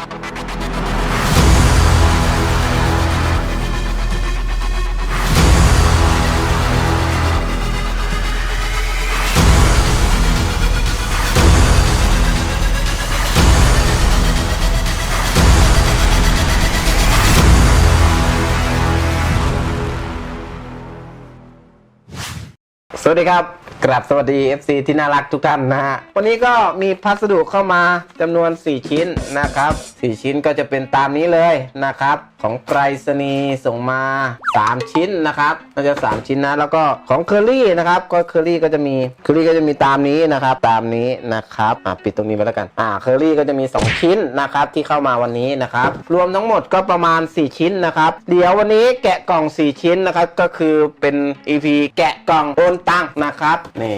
สวัสดีครับ กราบสวัสดี FC ที่น่ารักทุกท่านนะฮะ วันนี้ก็มีพัสดุเข้ามาจำนวน 4 ชิ้นนะครับ 4 ชิ้นก็จะเป็นตามนี้เลยนะครับ ของไกรสนีส่งมา 3 ชิ้นนะครับน่าจะ 3 ชิ้นนะ แล้วก็ของเคอรี่นะครับ ก็เคอรี่ก็จะมีเคอรี่ก็จะมีตามนี้นะครับ ตามนี้นะครับ อะปิดตรงนี้ไปแล้วกัน อ่าเคอรี่ก็จะมี 2 ชิ้นนะครับที่เข้ามาวันนี้นะครับ รวมทั้งหมดก็ประมาณ 4 ชิ้นนะครับ เดี๋ยววันนี้แกะกล่อง 4 ชิ้นนะครับ ก็คือเป็น EP แกะกล่องโอนตังค์นะครับนี่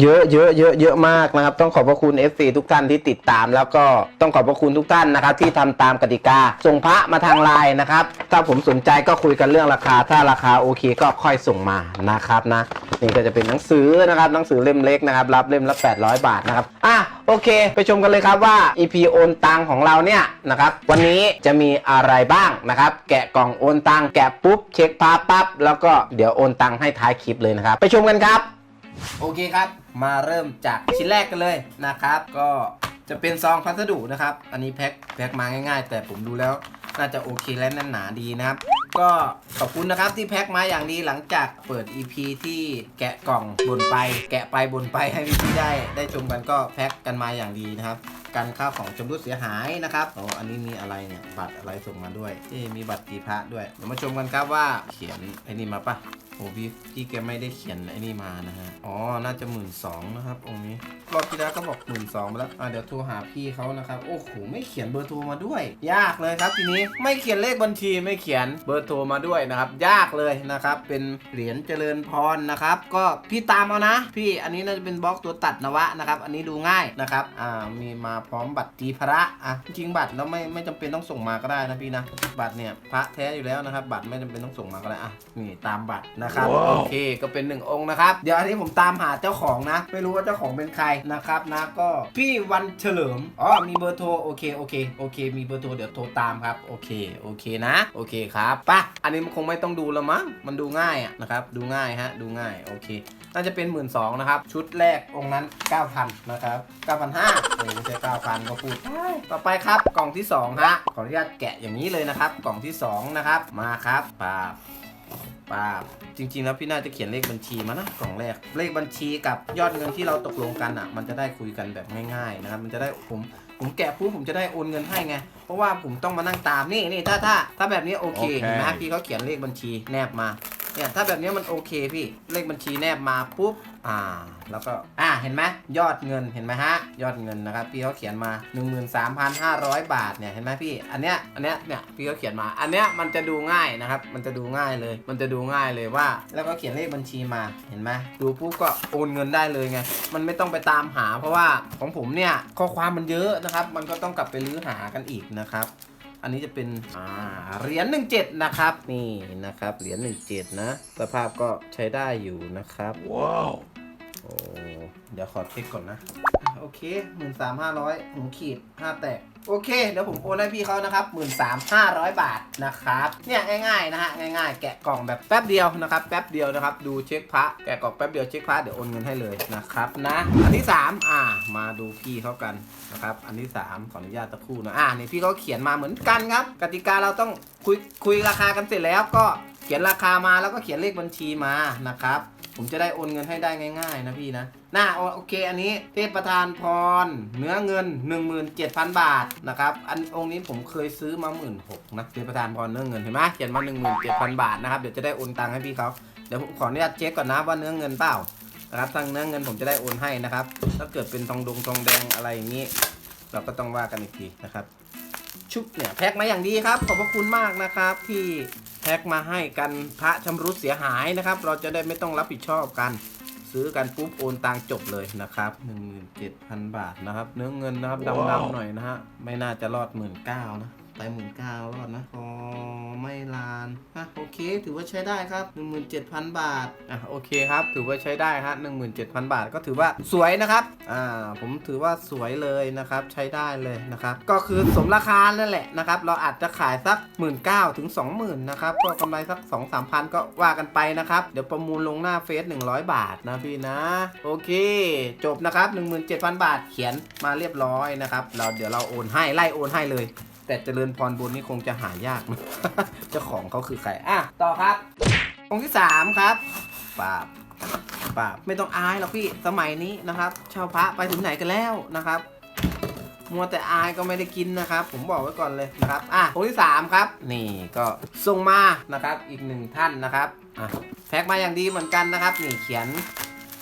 เยอะเยอะเยอะเยอะมากนะครับ ต้องขอบพระคุณ FC ทุกท่านที่ติดตาม แล้วก็ต้องขอบพระคุณทุกท่านนะครับ ที่ทำตามกติกา ส่งพระมาทางไลน์นะครับ ถ้าผมสนใจก็คุยกันเรื่องราคา ถ้าราคาโอเคก็ค่อยส่งมานะครับนะนี่ก็จะเป็นหนังสือนะครับหนังสือเล่มเล็กนะครับ รับเล่มละ 800 บาทนะครับอะโอเค ไปชมกันเลยครับว่า EP โอนตังของเราเนี่ยนะครับวันนี้จะมีอะไรบ้างนะครับ แกะกล่องโอนตังแกะปุ๊บเช็คพาปั๊บแล้วก็เดี๋ยวโอนตังให้ท้ายคลิปเลยนะครับ ไปชมกันครับ โอเคครับ มาเริ่มจากชิ้นแรกกันเลยนะครับ ก็จะเป็นซองพัสดุนะครับ อันนี้แพ็คแพ็คมาง่าย ๆ แต่ผมดูแล้วน่าจะโอเคและแน่นหนาดีนะครับ ก็ขอบคุณนะครับที่แพ็คมาอย่างดีหลังจากเปิด EP ที่แกะกล่องบนไป แกะไปบนไปให้พี่ๆได้ ได้ชมกันก็แพ็คกันมาอย่างดีนะครับกันข้าวของชำรุดเสียหายนะครับโอ้อันนี้มีอะไรเนี่ยบัตรอะไรส่งมาด้วยเอ๊มีบัตรกีพระด้วยเดี๋ยวมาชมกันครับว่าเขียนไอ้นี่มาปะโอ้พี่พี่แกไม่ได้เขียนไอ้นี่มานะฮะอ๋อน่าจะหมื่นสองนะครับองค์นี้รอบที่แล้วก็บอกหมื่นสองไปแล้วอะเดี๋ยวโทรหาพี่เขานะครับโอ้โหไม่เขียนเบอร์โทรมาด้วย ยากเลยครับทีนี้ไม่เขียนเลขบัญชีไม่เขียนเบอร์โทรมาด้วยนะครับยากเลยนะครับเป็นเหรียญเจริญพรนะครับก็พี่ตามเอานะ พี่อันนี้น่าจะเป็นบล็อกตัวตัดนวะนะครับอันนี้ดูง่ายนะครับอ่ามีมาพร้อมบัตรตีพระอะจริงๆบัตรแล้วไม่ไม่จำเป็นต้องส่งมาก็ได้นะพี่นะบัตรเนี่ยพระแท้อยู่แล้วนะครับ บัตรไม่จำเป็นต้องส่งมาก็ได้อะนี่ตามบัตรนะครับโอเคก็เป็นหนึ่งองค์นะครับเดี๋ยวอันนี้ผมตามหาเจ้าของนะ ไม่รู้ว่าเจ้าของเป็นใครนะครับนะก็พี่วันเฉลิมอ๋อมีเบอร์โทรโอเคโอเคโอเค มีเบอร์โทรเดี๋ยวโทรตามครับโอเคโอเคนะ โอเคครับปะอันนี้มันคงไม่ต้องดูแล้วมั้งมันดูง่ายอะนะครับดูง่ายฮะดูง่ายโอเคน่าจะเป็น 1 2ื่นนะครับ ชุดแรกองค์นั้น 9,000 นะครับ 9,500เออไม่ใช่9,000ก็พูดได้ต่อไปครับกล่องที่2ฮะขออนุญาตแกะอย่างนี้เลยนะครับ กล่องที่ 2 นะครับ มาครับปาบปาบจริง ๆ แล้วพี่น่าจะเขียนเลขบัญชีมานะกล่องแรกเลขบัญชีกับยอดเงินที่เราตกลงกันอะ มันจะได้คุยกันแบบง่ายๆนะครับมันจะได้ผมผมแกะปุ๊บผมจะได้โอนเงินให้ไง เพราะว่าผมต้องมานั่งตามนี่นี่ถ้าถ้าถ้าแบบนี้โอเคโอเคเห็นไหมพี่เขาเขียนเลขบัญชีแนบมา เนี่ยถ้าแบบนี้มันโอเคพี่เลขบัญชีแนบมาปุ๊บอ่าแล้วก็อ่าเห็นไหมยอดเงินเห็นไหมฮะ ยอดเงินนะครับพี่เขาเขียนมา 13,500 บาทเนี่ยเห็นไหมพี่ อันเนี้ยอันเนี้ยเนี่ยพี่เขาเขียนมา อันเนี้ยมันจะดูง่ายนะครับ มันจะดูง่ายเลย มันจะดูง่ายเลยว่า แล้วก็เขียนเลขบัญชีมาเห็นไหมดูปุ๊บก็โอนเงินได้เลยไงมันไม่ต้องไปตามหา เพราะว่าของผมเนี่ยข้อความมันเยอะนะครับ มันก็ต้องกลับไปรื้อหากันอีกนะครับ อันนี้จะเป็นอ่าเหรียญ17 นะครับ นี่นะครับ เหรียญ17 นะ สภาพก็ใช้ได้อยู่นะครับ ว้าว อ้เดี๋ยวขอเช็คก่อนนะ โอเคหมื่นสามห้าร้อยหูขีดห้าแตก โอเค เดี๋ยวผมโอนให้พี่เขานะครับหมื่นสามห้าร้อยบาทนะครับ เนี่ยง่ายๆนะฮะ ง่ายๆ แกะกล่องแบบแป๊บเดียวนะครับ แป๊บเดียวนะครับ ดูเช็คพระ แกะกล่องแป๊บเดียวเช็คพระ เดี๋ยวโอนเงินให้เลยนะครับนะ อันที่สามอ่า มาดูพี่เขากันนะครับ อันที่สามขออนุญาตตะคู่นะ อ่านี่พี่เขาเขียนมาเหมือนกันครับ กติกาเราต้องคุยคุยราคากันเสร็จแล้วก็เขียนราคามาแล้วก็เขียนเลขบัญชีมานะครับ ผมจะได้โอนเงินให้ได้ง่าย ๆ นะพี่นะน่าโอเค อันนี้เทพประธานพร เนื้อเงิน 17,000 บาทนะครับ อันองค์นี้ผมเคยซื้อมา1 6ื่นนะเทพประธานพรเนื้อเงินเห็นไหมเขียนมา17,000 บาทนะครับ เดี๋ยวจะได้โอนตังค์ให้พี่เขาเดี๋ยวผมขออนุญาตเช็คก่อนนะว่าเนื้อเงินเปล่านะครับทางเนื้อเงินผมจะได้โอนให้นะครับ ถ้าเกิดเป็นทองดงทองแดงอะไรอย่างนี้ เราก็ต้องว่ากันอีกทีนะครับ ชุบเนี่ยแพ็คมาอย่างดีครับ ขอบพระคุณมากนะครับที่ พ็คมาให้กันพระชำรุดเสียหายนะครับ เราจะได้ไม่ต้องรับผิดชอบกัน ซื้อกันปุ๊บโอนตังจบเลยนะครับ17,000 บาทนะครับ เนื้อเงินนะครับดำๆหน่อยนะฮะไม่น่าจะรอด 1 9ื่นนะ ไปหมื่นเก้ารอดนะพอไม่ลานอะโอเค ถือว่าใช้ได้ครับ 17,000 บาทอะโอเคครับ ถือว่าใช้ได้ฮะ17,000 บาทก็ถือว่าสวยนะครับอ่าผมถือว่าสวยเลยนะครับ ใช้ได้เลยนะครับ ก็คือสมราคานั่นแหละนะครับ เราอาจจะขายสัก 1 9ื่นถึง20,000นะครับ ก็กำไรสัก 2 3 0 0 0ก็ว่ากันไปนะครับ เดี๋ยวประมูลลงหน้าเฟซ100 บาทนะพี่นะ โอเค จบนะครับ 17,000 บาทเขียนมาเรียบร้อยนะครับ เราเดี๋ยวเราโอนให้ไล่โอนให้เลย แต่เจริญพรบุญนี่คงจะหายากนะเจ้าของเขาคือใครอะต่อครับ องค์ที่ 3 ครับปราบปราบไม่ต้องอายหรอกพี่สมัยนี้นะครับ ชาวพระไปถึงไหนกันแล้วนะครับมัวแต่อายก็ไม่ได้กินนะครับ ผมบอกไว้ก่อนเลยนะครับอะองค์ที่ 3 ครับ นี่ก็ส่งมานะครับอีกหนึ่งท่านนะครับอะแพ็กมาอย่างดีเหมือนกันนะครับ นี่เขียน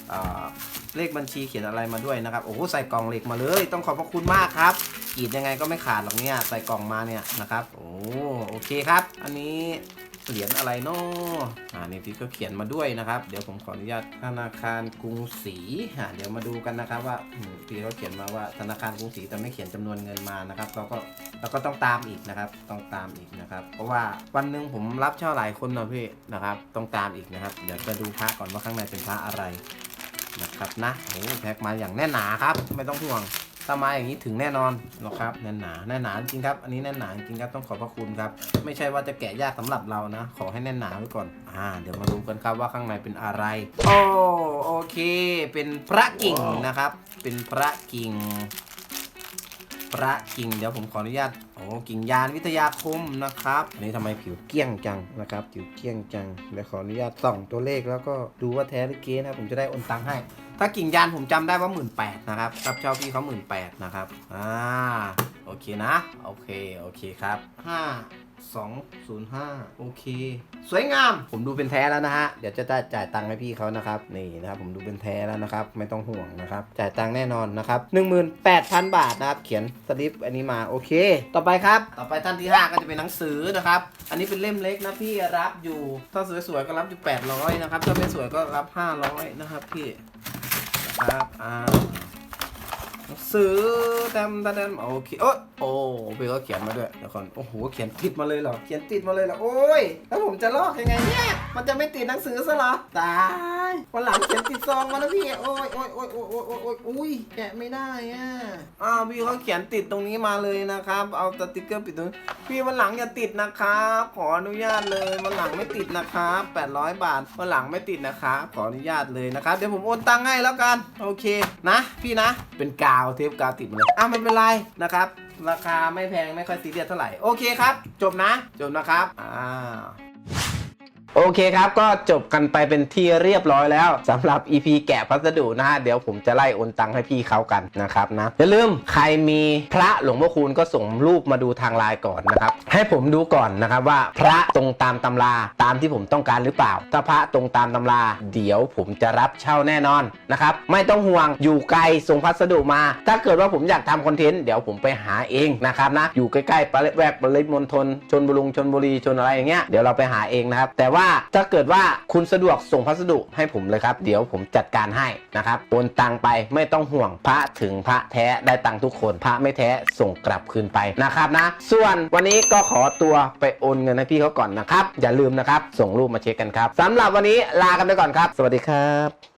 เอ่อ เลขบัญชีเขียนอะไรมาด้วยนะครับ โอ้โห ใส่กล่องเหล็กมาเลย ต้องขอบพระคุณมากครับกรีดยังไงก็ไม่ขาดหรอกเนี่ย ใส่กล่องมาเนี่ยนะครับ โอ้โอเคครับ อันนี้เหรียญอะไรเนาะอ่านี่พี่ก็เขียนมาด้วยนะครับ เดี๋ยวผมขออนุญาตธนาคารกรุงศรีอ่าเดี๋ยวมาดูกันนะครับว่าพี่เขาเขียนมาว่าธนาคารกรุงศรีแต่ไม่เขียนจำนวนเงินมานะครับ เราก็เราก็ต้องตามอีกนะครับ ต้องตามอีกนะครับ เพราะว่าวันหนึ่งผมรับเช่าหลายคนนะพี่นะครับ ต้องตามอีกนะครับ เดี๋ยวจะดูพระก่อนว่าข้างในเป็นพระอะไร นะครับนะโอ้แพ็คมาอย่างแน่นหนาครับ ไม่ต้องห่วงถ้ามาอย่างนี้ถึงแน่นอนนะครับแน่นหนาแน่นหนาจริงครับอันนี้แน่นหนาจริงครับต้องขอบพระคุณครับ ไม่ใช่ว่าจะแกะยากสำหรับเรานะ ขอให้แน่นหนาไว้ก่อนอ่าเดี๋ยวมาดูกันครับว่าข้างในเป็นอะไรโอ้โอเค เป็นพระกิ่งนะครับ เป็นพระกิ่ง พระกิ่งเดี๋ยวผมขออนุญาต โอ้กิ่งยานวิทยาคมนะครับอันนี้ทำไมผิวเกี้ยงจังนะครับ ผิวเกี้ยงจังเดี๋ยวขออนุญาตส่องตัวเลขแล้วก็ดูว่าแท้หรือเก๊นะผมจะได้โอนตังค์ให้ ถ้ากิ่งยานผมจำได้ว่า1 8ื่นนะครับรับเช่าพี่เขา1 8ื่นนะครับอ่าโอเคนะ โอเค โอเคครับ5 2 0 5 โอเค สวยงาม ผมดูเป็นแท้แล้วนะฮะ เดี๋ยวจะได้จ่ายตังค์ให้พี่เขานะครับ นี่นะครับ ผมดูเป็นแท้แล้วนะครับ ไม่ต้องห่วงนะครับ จ่ายตังค์แน่นอนนะครับ 18,000 บาทนะครับ เขียนสลิปอันนี้มา โอเค ต่อไปครับ ต่อไปท่านที่ 5 ก็จะเป็นหนังสือนะครับ อันนี้เป็นเล่มเล็กนะพี่ รับอยู่ ถ้าสวยๆก็รับอยู่ 800 นะครับ ถ้าไม่สวยก็รับ 500 นะครับพี่ นะครับ อ่า หนังสือแตมแตมแตมโอเคโอ้โอ้เบลก็เขียนมาด้วยเดี๋ยวก่อนโอ้โหเขียนติดมาเลยเหรอเขียนติดมาเลยเหรอโอ้ยแล้วผมจะลอกยังไงเนี่ย มันจะไม่ติดหนังสือซะเหรอ ตายวันหลังเขียนติดซองมาแล้วพี่ โอ้ยโอ้ยโอ้ยโอ้ยโอ้ยโอ้ยโอ้ยอุ้ยแกะไม่ได้อะอ้าวพี่เขาเขียนติดตรงนี้มาเลยนะครับ เอาสติกเกอร์ปิดตรงนี้พี่วันหลังอย่าติดนะครับ ขออนุญาตเลยวันหลังไม่ติดนะครับ800 บาทวันหลังไม่ติดนะครับขออนุญาตเลยนะครับ เดี๋ยวผมโอนตังค์ให้แล้วกัน โอเคนะ พี่นะ เป็นกาวเทปกาวติดมาเลยอะไม่เป็นไรนะครับราคาไม่แพงไม่ค่อยซีเรียสเท่าไหร่ โอเคครับ จบนะ จบนะครับ อ่า โอเคครับก็จบกันไปเป็นที่เรียบร้อยแล้วสำหรับ EP แกะพัสดุนะฮะเดี๋ยวผมจะไล่โอนตังค์ให้พี่เขากันนะครับนะอย่าลืมใครมีพระหลวงพ่อคูณก็ส่งรูปมาดูทางไลน์ก่อนนะครับ ให้ผมดูก่อนนะครับว่าพระตรงตามตำราตามที่ผมต้องการหรือเปล่า ถ้าพระตรงตามตำรา เดี๋ยวผมจะรับเช่าแน่นอนนะครับไม่ต้องห่วงอยู่ไกลส่งพัสดุมา ถ้าเกิดว่าผมอยากทำคอนเทนต์เดี๋ยวผมไปหาเองนะครับนะอยู่ใกล้ๆปริแวกปริมณฑลชนบุรีชนบุรีชนอะไรอย่างเงี้ยเดี๋ยวเราไปหาเองนะครับแต่ว่าถ้าเกิดว่าคุณสะดวกส่งพัสดุให้ผมเลยครับ เดี๋ยวผมจัดการให้นะครับโอนตังไปไม่ต้องห่วงพระถึงพระแท้ได้ตังทุกคน พระไม่แท้ส่งกลับคืนไปนะครับนะ ส่วนวันนี้ก็ขอตัวไปโอนเงินให้พี่เขาก่อนนะครับ อย่าลืมนะครับ ส่งรูปมาเช็คกันครับสำหรับวันนี้ลากันไปก่อนครับ สวัสดีครับ